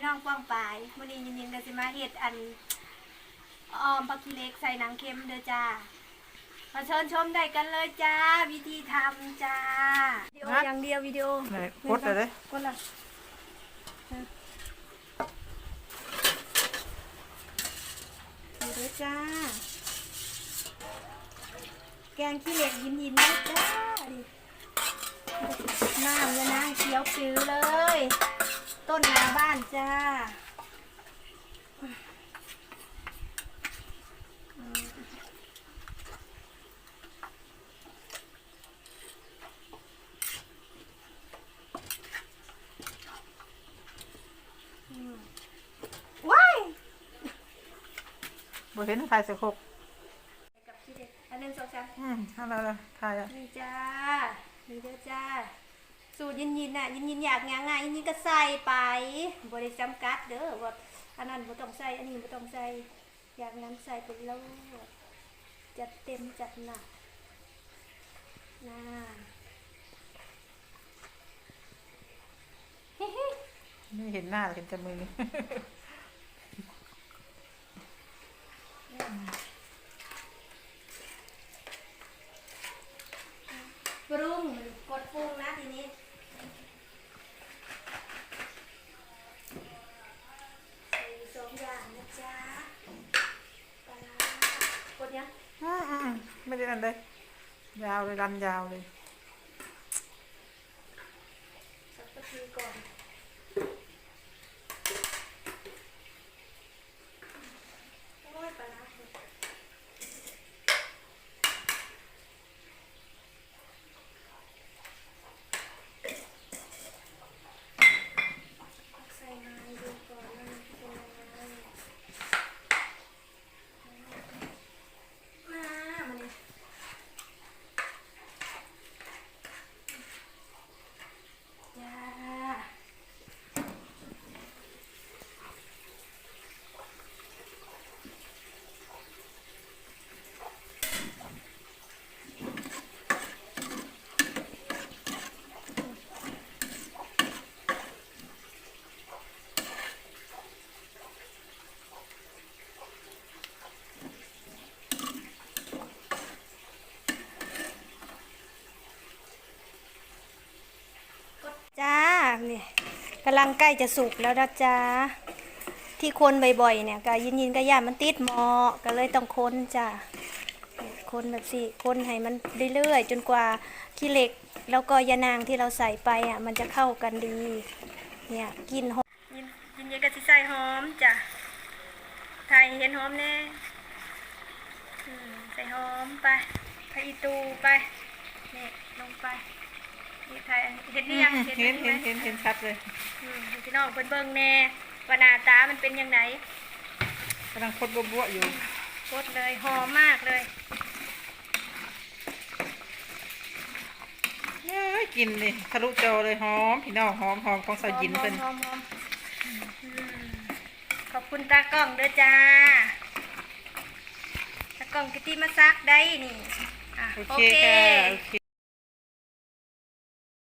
พี่น้องป้องปายมื้อนี้ยินๆก็สิมาเฮ็ดอันออมผักขี้เหล็กใส่หนังเค็มเด้อจ้ามาเชิญชมได้กันเลยจ้า วิธีทำจ้าวิดีโออย่างเดียววิดีโอไหนกดเลยเด้กดละดูเด้อจ้า แกงขี้เหล็กยินยินๆนะจ้าดิน้ำเลยนะเขียวปื้อเลย ต้นนาบ้านจ้าว้ายบ่เห็นถ่ายสิครบกับขี้เหล็กอันหนึ่งสองสามอืมเอาละละถ่ายอะนี่จ้า นี่เด้อจ้า สูตรยินยินๆน่ะยินยินๆอยากงานง่ายยินยินๆก็ใส่ไปบริจำกัดเด้อว่าอันนั้นบ่ต้องใส่อันนี้บ่ต้องใส่อยากนั้นใส่ไปแล้วจัดเต็มจัดหนักน่าเฮ้ไม่เห็นหน้าเห็นแต่มือปรุง กดปรุงนะทีนี้ใส่สองอย่างนะจ๊ะปลาร้ากดยังอืมอืมไม่ได้อันเลย ยาวเลยรันยาวเลย สักตะทีก่อนโอ้ยปลาร้าใส่ไม้ดูก่อนว่ามันเป็นยังไงมามาเลยจ้า จ้าเนี่ยกำลังใกล้จะสุกแล้วนะจ้าที่คนบ่อยๆเนี่ยก็ยินยินก็ย่ามันติดหมอก็เลยต้องคนจ้าคนแบบสิคนให้มันเรื่อยๆจนกว่าขี้เหล็ก แล้วก็ยานางที่เราใส่ไปอะมันจะเข้ากันดี เนี่ยกลินหอมยินยินยินก็สิใส่หอมจ้ะไทยเห็นหอมแน่ใส่หอมไปไปอีตูไปนี่ลงไป นี่ไทยเห็นหรือยังเห็นไหมเห็นเห็นเห็นชัดเลยอืมให้พี่น้องเพิ่นเบิ่งแน่ว่าหน้าตามันเป็นยังไงกำลังคดบัวๆอยู่กดเลยหอมมากเลยเอ้ยกินเลยทะลุจอเลยหอมพี่น้องหอมหอมของสาวหยินเป็นหอมหอมหอมอืมขอบคุณตากล้องเด้อจ้าตากล้องกิติมาซักได้นี่อะโอเคค่ะโอเค